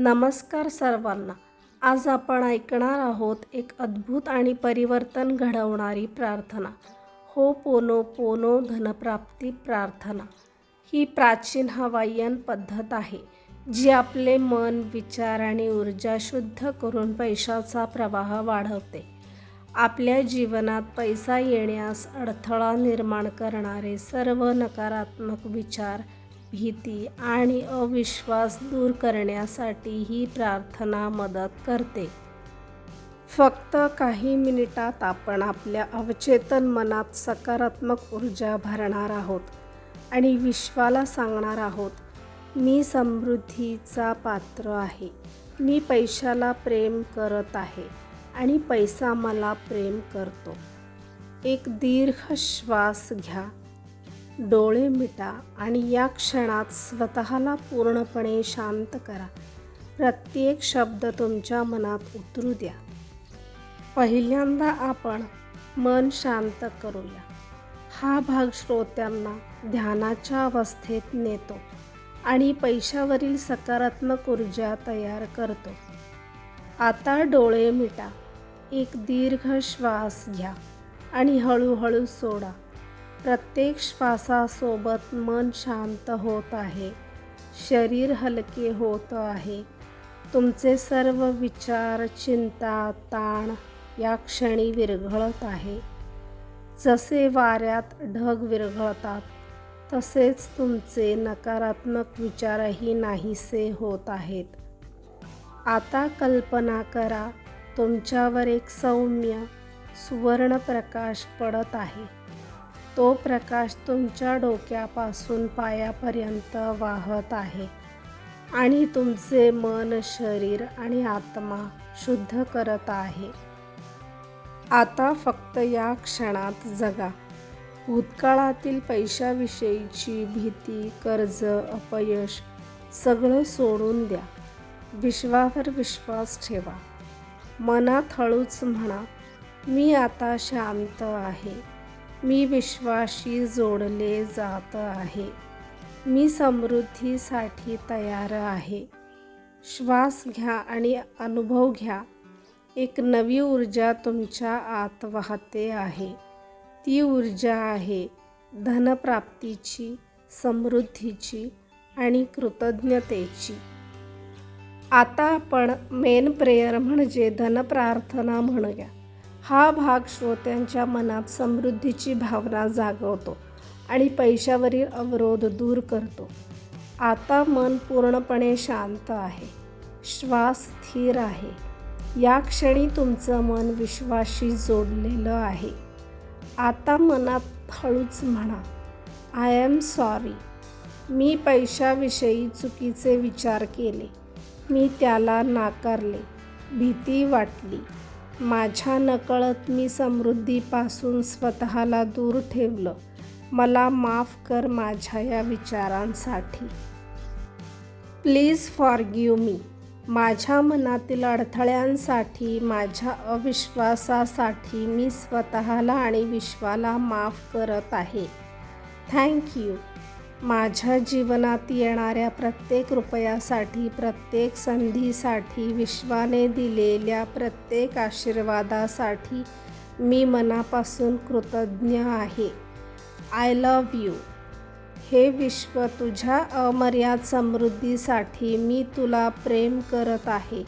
नमस्कार सर्वांना. आज आपण ऐकणार आहोत एक अद्भुत आणि परिवर्तन घडवणारी प्रार्थना. हो पोनो पोनो धनप्राप्ती प्रार्थना. ही प्राचीन हवाईयन पद्धत आहे जी आपले मन विचार आणि ऊर्जा शुद्ध करून पैशाचा प्रवाह वाढवते. आपल्या जीवनात पैसा येण्यास अडथळा निर्माण करणारे सर्व नकारात्मक विचार भीती आणि अविश्वास दूर करण्यासाठी ही प्रार्थना मदत करते. फक्त काही मिनिटात आपण आपल्या अवचेतन मनात सकारात्मक ऊर्जा भरणार आहोत आणि विश्वाला सांगणार आहोत मी समृद्धीचा पात्र आहे. मी पैशाला प्रेम करत आहे आणि पैसा मला प्रेम करतो. एक दीर्घ श्वास घ्या. डोळे मिटा आणि या क्षणात स्वतःला पूर्णपणे शांत करा. प्रत्येक शब्द तुमच्या मनात उतरू द्या. पहिल्यांदा आपण मन शांत करूया. हा भाग श्रोत्यांना ध्यानाच्या अवस्थेत नेतो आणि पैशावरील सकारात्मक ऊर्जा तयार करतो. आता डोळे मिटा. एक दीर्घ श्वास घ्या आणि हळूहळू सोडा. प्रत्येक श्वासासोबत मन शांत होत आहे. शरीर हलके होत आहे. तुमचे सर्व विचार चिंता ताण या क्षणी विरघळत आहे. जसे वाऱ्यात ढग विरघळतात तसेच तुमचे नकारात्मक विचारही नाहीसे होत आहेत. आता कल्पना करा तुमच्यावर एक सौम्य सुवर्णप्रकाश पडत आहे. तो प्रकाश तुमच्या डोक्यापासून पायापर्यंत वाहत आहे. आणि तुमचे मन शरीर आणि आत्मा शुद्ध करत आहे. आता फक्त या क्षणात जगा. भूतकाळातील पैशाविषयीची भीती कर्ज अपयश सगळं सोडून द्या. विश्वावर विश्वास ठेवा. मनात हळूच म्हणा मी आता शांत आहे. मी विश्वाशी जोडले जात आहे. मी समृद्धीसाठी तयार आहे. श्वास घ्या आणि अनुभव घ्या. एक नवी ऊर्जा तुमच्या आत वाहते आहे. ती ऊर्जा आहे धनप्राप्तीची समृद्धीची आणि कृतज्ञतेची. आता आपण मेन प्रेयर म्हणजे धनप्रार्थना म्हणूया. हा भाग श्रोत्यांच्या मनात समृद्धीची भावना जागवतो आणि पैशावरील अवरोध दूर करतो. आता मन पूर्णपणे शांत आहे. श्वास स्थिर आहे. या क्षणी तुमचं मन विश्वाशी जोडलेलं आहे. आता मनात हळूच म्हणा आय एम सॉरी. मी पैशाविषयी चुकीचे विचार केले. मी त्याला नाकारले. भीती वाटली. माझ्या नकळत मी समृद्धीपासून स्वतःला दूर ठेवलं. मला माफ कर माझ्या या विचारांसाठी. प्लीज फॉरगिव मी माझ्या मनातील अडथळ्यांसाठी माझ्या अविश्वासासाठी मी स्वतःला आणि विश्वाला माफ करत आहे. थँक्यू माझ्या जीवनात येणाऱ्या प्रत्येक रुपयासाठी प्रत्येक संधीसाठी विश्वाने दिलेल्या प्रत्येक आशीर्वादासाठी मी मनापासून कृतज्ञ आहे. आय लव्ह यू हे विश्व तुझ्या अमर्याद समृद्धीसाठी मी तुला प्रेम करत आहे.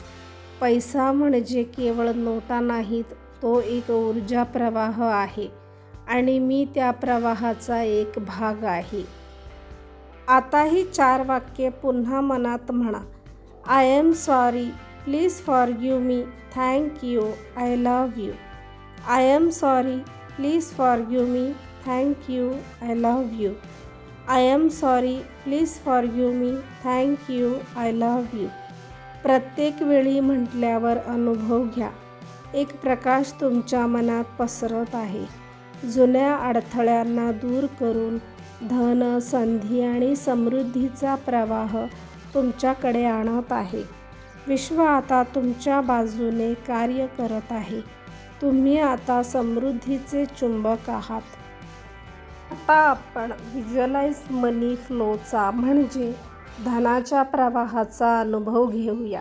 पैसा म्हणजे केवळ नोटा नाहीत तो एक ऊर्जा प्रवाह आहे आणि मी त्या प्रवाहाचा एक भाग आहे. आता ही चार वाक्ये पुन्हा मनात म्हणा. I am sorry please forgive me thank you I love you I am sorry please forgive me thank you I love you I am sorry please forgive me thank you I love you प्रत्येक वेळी म्हटल्यावर अनुभव घ्या. एक प्रकाश तुमच्या मनात पसरत आहे. जुन्या अडथळ्यांना दूर करून धन संधी आणि समृद्धीचा प्रवाह तुमच्याकडे आणत आहे. विश्व आता तुमच्या बाजूने कार्य करत आहे. तुम्ही आता समृद्धीचे चुंबक आहात. आता आपण व्हिज्युअलाइज मनी फ्लोचा म्हणजे धनाच्या प्रवाहाचा अनुभव घेऊया.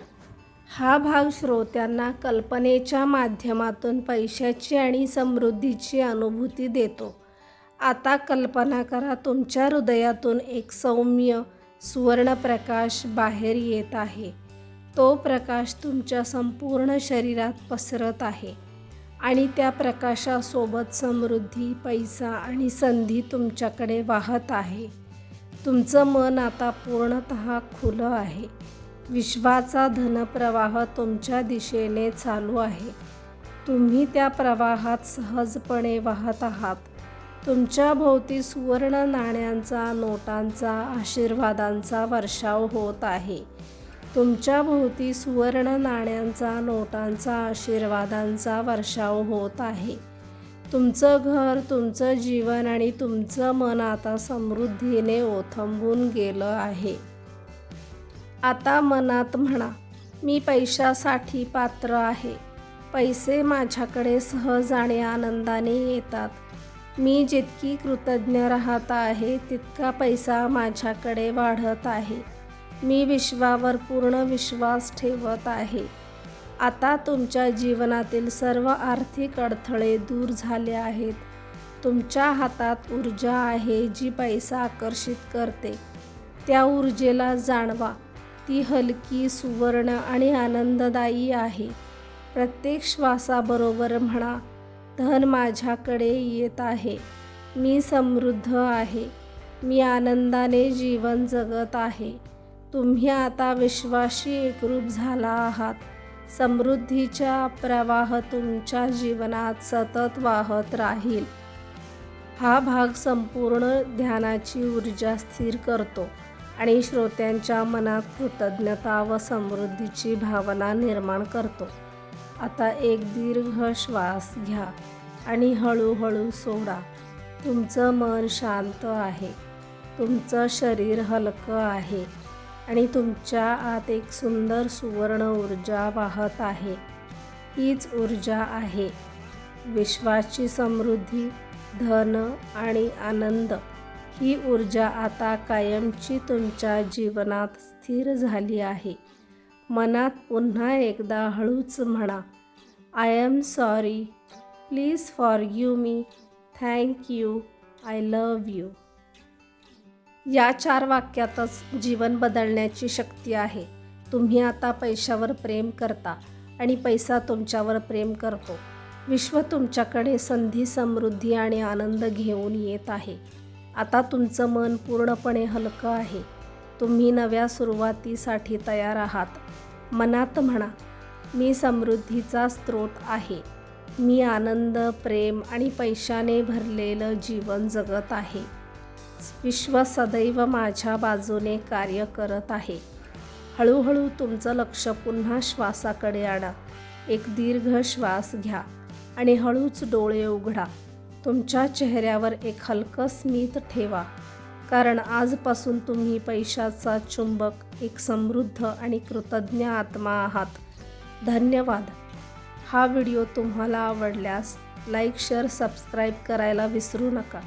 हा भाग श्रोत्यांना कल्पनेच्या माध्यमातून पैशाची आणि समृद्धीची अनुभूती देतो. आता कल्पना करा तुमच्या हृदयातून एक सौम्य सुवर्णप्रकाश बाहेर येत आहे. तो प्रकाश तुमच्या संपूर्ण शरीरात पसरत आहे आणि त्या प्रकाशासोबत समृद्धी पैसा आणि संधी तुमच्याकडे वाहत आहे. तुमचं मन आता पूर्णत खुलं आहे. विश्वाचा धनप्रवाह तुमच्या दिशेने चालू आहे. तुम्ही त्या प्रवाहात सहजपणे वाहत आहात. तुमच्या भोवती सुवर्ण नाण्यांचा नोटांचा आशीर्वादांचा वर्षाव होत आहे. तुमच्या भोवती सुवर्ण नाण्यांचा नोटांचा आशीर्वादांचा वर्षाव होत आहे. तुमचं घर तुमचं जीवन आणि तुमचं मन आता समृद्धीने ओथंबून गेलं आहे. आता मनात म्हणा मी पैशासाठी पात्र आहे. पैसे माझ्याकडे सहज आणि आनंदाने येतात. मी जितकी कृतज्ञ राहत आहे तितका पैसा माझ्याकडे वाढत आहे. मी विश्वावर पूर्ण विश्वास ठेवत आहे. आता तुमच्या जीवनातील सर्व आर्थिक अडथळे दूर झाले आहेत. तुमच्या हातात ऊर्जा आहे जी पैसा आकर्षित करते. त्या ऊर्जेला जाणवा. ती हलकी सुवर्ण आणि आनंददायी आहे. प्रत्येक श्वासाबरोबर म्हणा धन माझ्याकडे येत आहे. मी समृद्ध आहे. मी आनंदाने जीवन जगत आहे. तुम्ही आता विश्वाशी एकरूप झाला आहात. समृद्धीचा प्रवाह तुमच्या जीवनात सतत वाहत राहील. हा भाग संपूर्ण ध्यानाची ऊर्जा स्थिर करतो आणि श्रोत्यांच्या मनात कृतज्ञता व समृद्धीची भावना निर्माण करतो. आता एक दीर्घ श्वास घ्या आणि हळूहळू सोडा. तुमचं मन शांत आहे. तुमचं शरीर हलकं आहे आणि तुमच्या आत एक सुंदर सुवर्ण ऊर्जा वाहत आहे. हीच ऊर्जा आहे. विश्वाची समृद्धी धन आणि आनंद ही ऊर्जा आता कायमची तुमच्या जीवनात स्थिर झाली आहे. मनात पुन्हा एकदा हळूच म्हणा I am sorry please forgive me thank you I love you या चार वाक्यातच जीवन बदलण्याची शक्ती आहे. तुम्ही आता पैशावर प्रेम करता आणि पैसा तुमच्यावर प्रेम करतो. विश्व तुमच्याकडे संधी समृद्धी आणि आनंद घेऊन येत आहे. आता तुमचं मन पूर्णपणे हलकं आहे. तुम्ही नव्या सुरुवातीसाठी तयार आहात. मनात म्हणा मी समृद्धीचा स्रोत आहे. मी आनंद प्रेम आणि पैशाने भरलेलं जीवन जगत आहे. विश्व सदैव माझ्या बाजूने कार्य करत आहे. हळूहळू तुमचं लक्ष पुन्हा श्वासाकडे आणा. एक दीर्घ श्वास घ्या आणि हळूच डोळे उघडा. तुमच्या चेहऱ्यावर एक हलकं स्मित ठेवा. कारण आजपासून तुम्ही पैशाचा चुंबक एक समृद्ध आणि कृतज्ञ आत्मा आहात. धन्यवाद. हा व्हिडिओ तुम्हाला आवडल्यास लाईक शेअर सबस्क्राईब करायला विसरू नका.